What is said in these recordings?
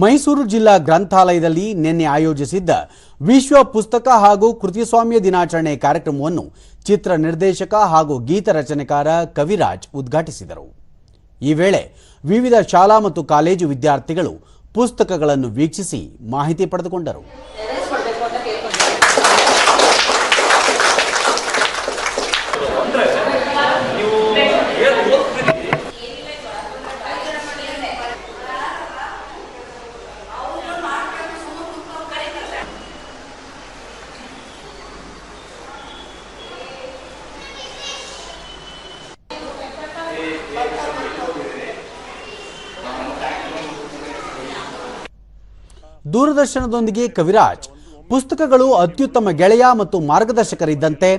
ಮೈಸೂರು ಜಿಲ್ಲಾ ಗ್ರಂಥಾಲಯದಲ್ಲಿ ನಿನ್ನೆ ಆಯೋಜಿಸಿದ್ದ ವಿಶ್ವ ಪುಸ್ತಕ ಹಾಗೂ ಕೃತಿಸ್ವಾಮ್ಯ ದಿನಾಚರಣೆ ಕಾರ್ಯಕ್ರಮವನ್ನು ಚಿತ್ರ ನಿರ್ದೇಶಕ ಹಾಗೂ ಗೀತ ರಚನೆಕಾರ ಕವಿರಾಜ್ ಉದ್ಘಾಟಿಸಿದರು. ಈ ವೇಳೆ ವಿವಿಧ ಶಾಲಾ ಮತ್ತು ಕಾಲೇಜು ವಿದ್ಯಾರ್ಥಿಗಳು ಪುಸ್ತಕಗಳನ್ನು ವೀಕ್ಷಿಸಿ ಮಾಹಿತಿ ಪಡೆದುಕೊಂಡರು. ದೂರದರ್ಶನದೊಂದಿಗೆ ಕವಿರಾಜ್. ಪುಸ್ತಕಗಳು ಅತ್ಯುತ್ತಮ ಗೆಳೆಯ ಮತ್ತು ಮಾರ್ಗದರ್ಶಕರಿದ್ದಂತೆ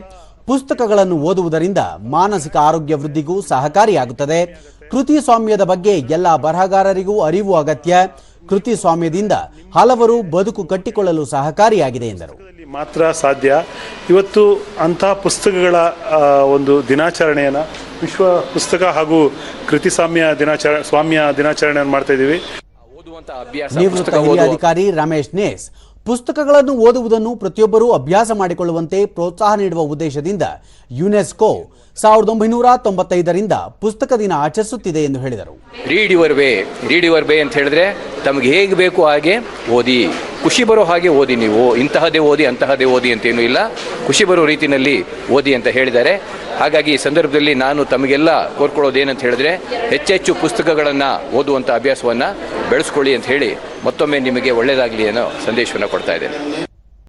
ಪುಸ್ತಕಗಳನ್ನು ಓದುವುದರಿಂದ ಮಾನಸಿಕ ಆರೋಗ್ಯ ವೃದ್ಧಿಗೂ ಸಹಕಾರಿಯಾಗುತ್ತದೆ. ಕೃತಿ ಸ್ವಾಮ್ಯದ ಬಗ್ಗೆ ಎಲ್ಲ ಬರಹಗಾರರಿಗೂ ಅರಿವು ಅಗತ್ಯ. ಕೃತಿ ಸ್ವಾಮ್ಯದಿಂದ ಹಲವರು ಬದುಕು ಕಟ್ಟಿಕೊಳ್ಳಲು ಸಹಕಾರಿಯಾಗಿದೆ ಎಂದರು. ಮಾತ್ರ ಸಾಧ್ಯ. ಇವತ್ತು ಅಂತಹ ಪುಸ್ತಕಗಳ ಒಂದು ದಿನಾಚರಣೆಯನ್ನು ವಿಶ್ವ ಪುಸ್ತಕ ಹಾಗೂ ಕೃತಿ ಸ್ವಾಮ್ಯ ದಿನಾಚರ, ಸ್ವಾಮ್ಯ ದಿನಾಚರಣೆಯನ್ನು ಮಾಡ್ತಾ ಇದ್ದೀವಿ. ನಿವೃತ್ತ ಹಿರಿಯ ಅಧಿಕಾರಿ ರಮೇಶ್ ನೇಸ್ ಪುಸ್ತಕಗಳನ್ನು ಓದುವುದನ್ನು ಪ್ರತಿಯೊಬ್ಬರೂ ಅಭ್ಯಾಸ ಮಾಡಿಕೊಳ್ಳುವಂತೆ ಪ್ರೋತ್ಸಾಹ ನೀಡುವ ಉದ್ದೇಶದಿಂದ ಯುನೆಸ್ಕೋ ಸಾವಿರದ ಒಂಬೈನೂರ ತೊಂಬತ್ತೈದರಿಂದ ಪುಸ್ತಕ ದಿನ ಆಚರಿಸುತ್ತಿದೆ ಎಂದು ಹೇಳಿದರು. Read your way read your way ಅಂತ ಹೇಳಿದ್ರೆ ತಮಗೆ ಹೇಗೆ ಬೇಕು ಹಾಗೆ ಓದಿ. ಖುಷಿ ಬರೋ ಹಾಗೆ ಓದಿ ನೀವು. ಇಂತಹದೇ ಓದಿ, ಅಂತಹದೇ ಓದಿ ಅಂತೇನೂ ಇಲ್ಲ. ಖುಷಿ ಬರೋ ರೀತಿಯಲ್ಲಿ ಓದಿ ಅಂತ ಹೇಳಿದ್ದಾರೆ. ಹಾಗಾಗಿ ಈ ಸಂದರ್ಭದಲ್ಲಿ ನಾನು ತಮಗೆಲ್ಲ ಕೋರ್ಕೊಳ್ಳೋದೇನಂತ ಹೇಳಿದ್ರೆ ಹೆಚ್ಚೆಚ್ಚು ಪುಸ್ತಕಗಳನ್ನು ಓದುವಂಥ ಅಭ್ಯಾಸವನ್ನು ಬೆಳೆಸ್ಕೊಳ್ಳಿ ಅಂತ ಹೇಳಿ ಮತ್ತೊಮ್ಮೆ ನಿಮಗೆ ಒಳ್ಳೆಯದಾಗಲಿ ಅನ್ನೋ ಸಂದೇಶವನ್ನು ಕೊಡ್ತಾ ಇದ್ದೇನೆ.